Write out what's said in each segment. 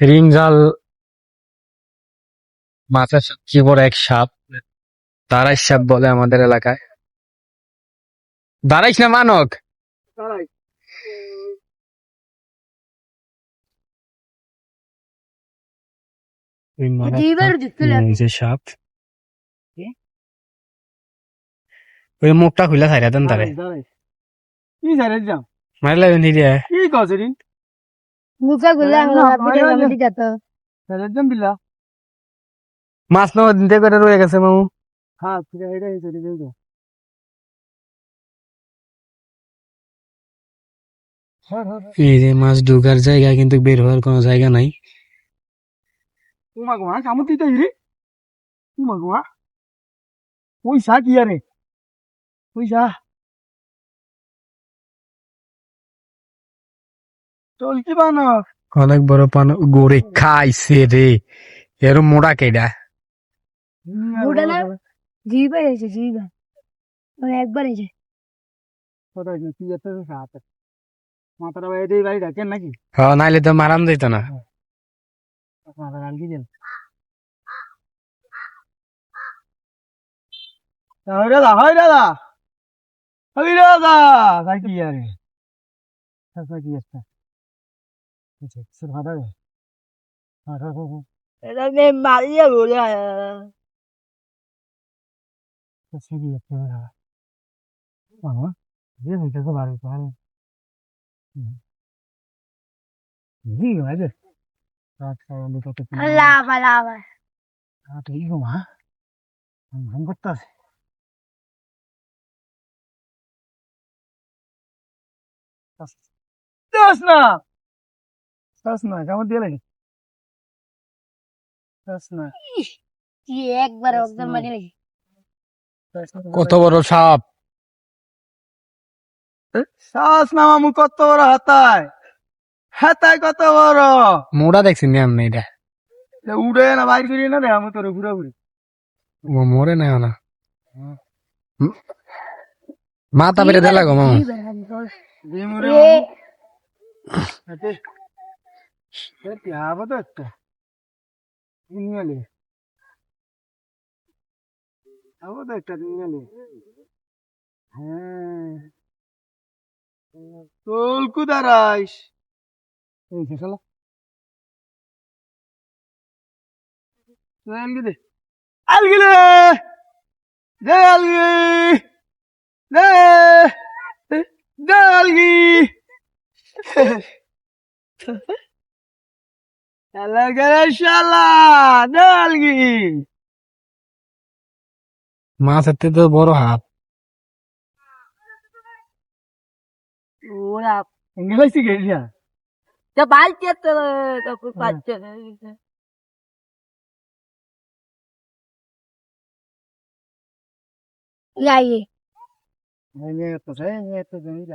Ring জাল মাছের সবচেয়ে বড় এক সাপ। দাঁড়াই সাপ বলে আমাদের এলাকায়। দাঁড়াইস না মানক। সাপ। ওই মুখটা খুলে খাইরা দেন তারে। কি যাও মারলে কি গুলা বিলা। মাছ করে রয়ে গেছে মামু। হ্যাঁ ঠিক আছে এটা চলে যাও এই যে মাছ ঢুকার জায়গা কিন্তু বের হওয়ার কোনো জায়গা নাই। উমা গুমা কামু দিতে রে উমা গুমা। পয়সা কি আরে পয়সা অনেক বড় পান গড়ে খাইছে রে। এর মোড়া কেডা? বুড়া না? জিবা এসে জিবা একবার এসে কোথায় কি কি এত সাত মাথাটা বাইরে বাড়ি ডাকেন নাকি? হ্যাঁ নাইলে তো মারান দিত না। কি দেন হয় দাদা হয় দাদা। হয় দাদা তাই কি আরে তাই কি একটা আচ্ছা সে ভাড়া রে হ্যাঁ হ্যাঁ হ্যাঁ এটা নে মারিয়া বলে সে কি একটা ভাড়া বাবা যে হইতে তো বাড়ি পারে জি আছে আচ্ছা আমি তো লাভা লাভা Ah, te digo, ma. Ang করতাস দাস না দাস না কেমন দিয়ে লাগে দাস না কি একবার একদম লাগে। কত বড় সাপ? শ্বাস না মামু কত বড় হাতায়? হাতায় কত বড়? মোড়া দেখছি নি আমি এটা উড়ে না বাইর করি না রে আমি তোরে ঘুরে ঘুরে ও মরে নাই না মাথা বেড়ে দেলা গো মামু। দিমুরে এ হাতে এ পিয়াবো তো একটা নিয়ে আবো তো একটা নিয়ে হ্যাঁ তোল কুদারাইস এই যে চলো আলগি দে আলগি রে দে আলগি দে দে আলগি শালা গেলে শালা দে আলগি মাছের থেকে তো বড় হাত ওরা ইংলিশ গেলিয়া তো বালছে তো তারপর পাচ্ছে লাইয়ে Ini itu saya ini itu ini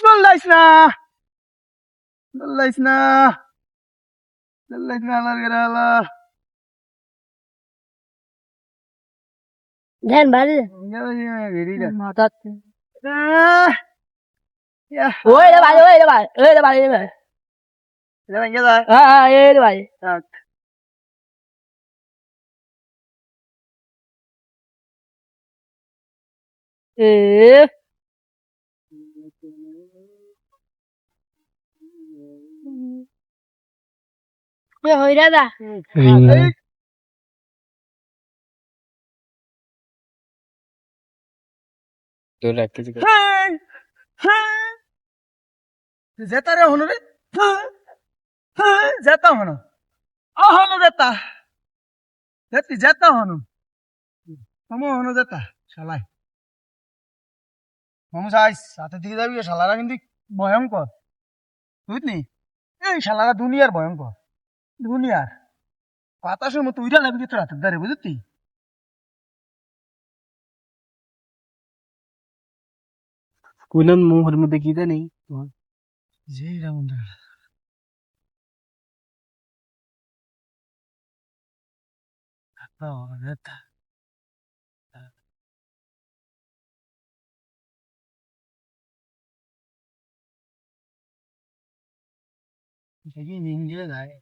Dalays na! Dalays na! Dalays na largala. ধ্যান বাড়ি মাথা Ah! ওই রে বাড়ি ওই রে বাড়ি ওই রে বাড়ি Jangan kita. হ্যাঁ এই রে Tak. এ এ হই দাদা রিং হনো রে যেতা হনো আহনো যেতা যেতি যেতা হনো মামু হনো যেতা শালাই মামু সাথে দিকে যাবি শালারা কিন্তু ভয়ঙ্কর। বুঝলি? এই শালারা দুনিয়ার ভয়ঙ্কর দুনিয়ার। কথা শুনো তুইটা লাগবি তোর হাতের দ্বারে বুঝলি? কুইলেন মুখের মধ্যে কি জানি? যে রামন নিঞ্জে যায়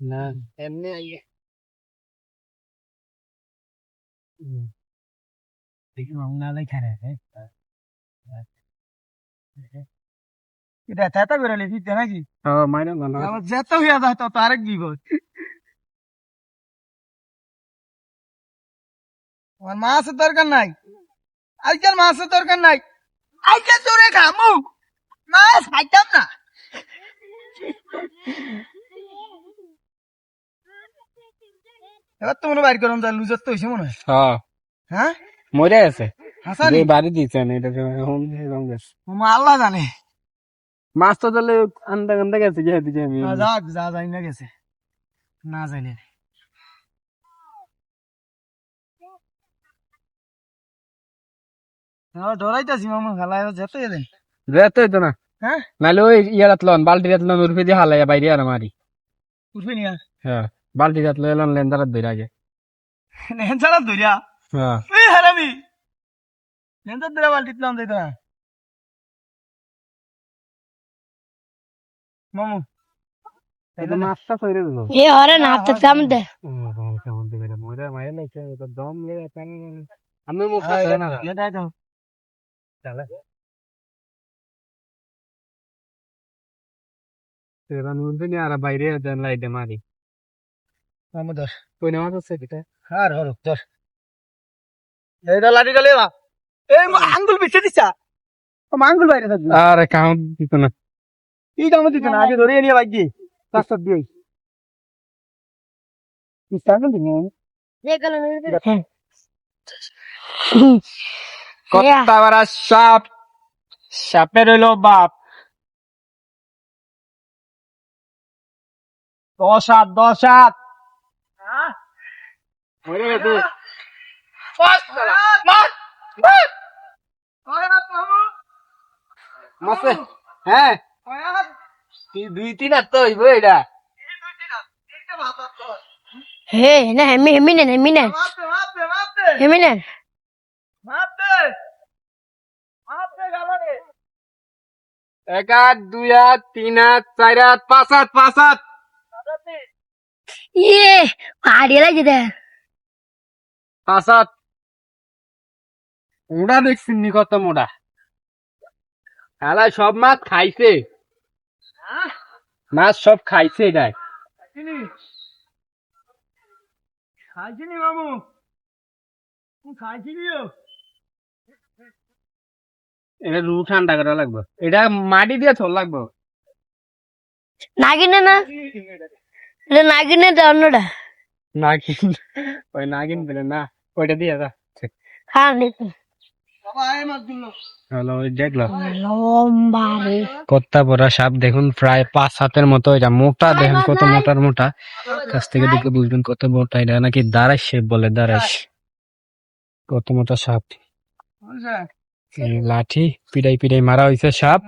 না এমনি আইয়ে দেখি লাই খারে এটা তেতা করে লিখি নাকি হ্যাঁ মাইনা না আমার যেত হইয়া যায় তো আরেক বিপদ আমার মাছের দরকার নাই আজকাল মাছের দরকার নাই আজকাল তোরে খামু মাছ খাইতাম না এবার তো মনে বাইর করলাম যা লুজার তো হয়েছে মনে হয়। হ্যাঁ। হ্যাঁ? মরে আছে হাসানি? বাড়ি দিয়েছেন এটা গেছে। মামা আল্লাহ জানে। মাছ তো তাহলে আন্দা আন্দা গেছে যেহেতু যে আমি। যা যা যাই না গেছে। না জানি। ডরাইতাছি মামা খেলা যেতে হইতো না। হ্যাঁ? নাহলে ওই ইয়ারাত লন বালতি রাত লন উর্ফে দিয়ে হালাই বাইরে আর মারি উঠবে নিয়া? হ্যাঁ বালতি রাত লন লেন্দারাত ধরে আগে। নেন ছাড়া ধরিয়া হ্যাঁ। এই হারামি! নেন ধরে বালতিত লন যাইতো না? মামু। মাছটা সইরে দিল। এ হরে না হাতে চামড় দে কেমন দিবে রে মারে লাগছে দম লেগে আমি মুখ না। চলে তেরা নুনতে নি আর বাইরে দেন লাইটে মারি মামু ধর কই না আছে কিটা আর হর ধর এই তো লাঠি ডালে বা এই মা আঙ্গুল পিছে দিছা ও মা আঙ্গুল বাইরে থাকবে আরে কাউন্ট দিত না এই কামে দিতে না আগে ধরে নিয়ে বাইক দিয়ে রাস্তা দিয়ে ইস্তাঙ্গুল দিনে কত্তা বারা সাপ সাপের হইল বাপ দশ হাত দশ হাত মরে গেছে। হ্যাঁ। দুই তিন হাত তো হইব এটা হে না হেমি হেমি নেন হেমি নেন। হেমি নেন। এক হাত দুই হাত তিন হাত চার হাত পাঁচ হাত পাঁচ হাত। ইয়ে হারিয়ে লাগে দে পাঁচ হাত মোড়া দেখছেন নি কত মোড়া সব মাছ খাইছে মাছ সব খাইছে এটাই খাইছিনি মামু খাইছিনিও এটা রু ঠান্ডা করা লাগবে এটা মাটি দিয়ে থল লাগবে নাগিনে না এটা অন্যটা নাগিন ওই নাগিন বলে না ওইটা দিয়ে দা কত্তা বড় সাপ দেখুন প্রায় পাঁচ হাতের মতো এটা মোটা দেখুন কত মোটার মোটা কাছ থেকে দেখলে বুঝবেন কত মোটা এটা নাকি দাঁড়াই শেপ বলে দাঁড়াই কত মোটা সাপ লাঠি পিড়াই পিড়াই মারা হয়েছে সাপ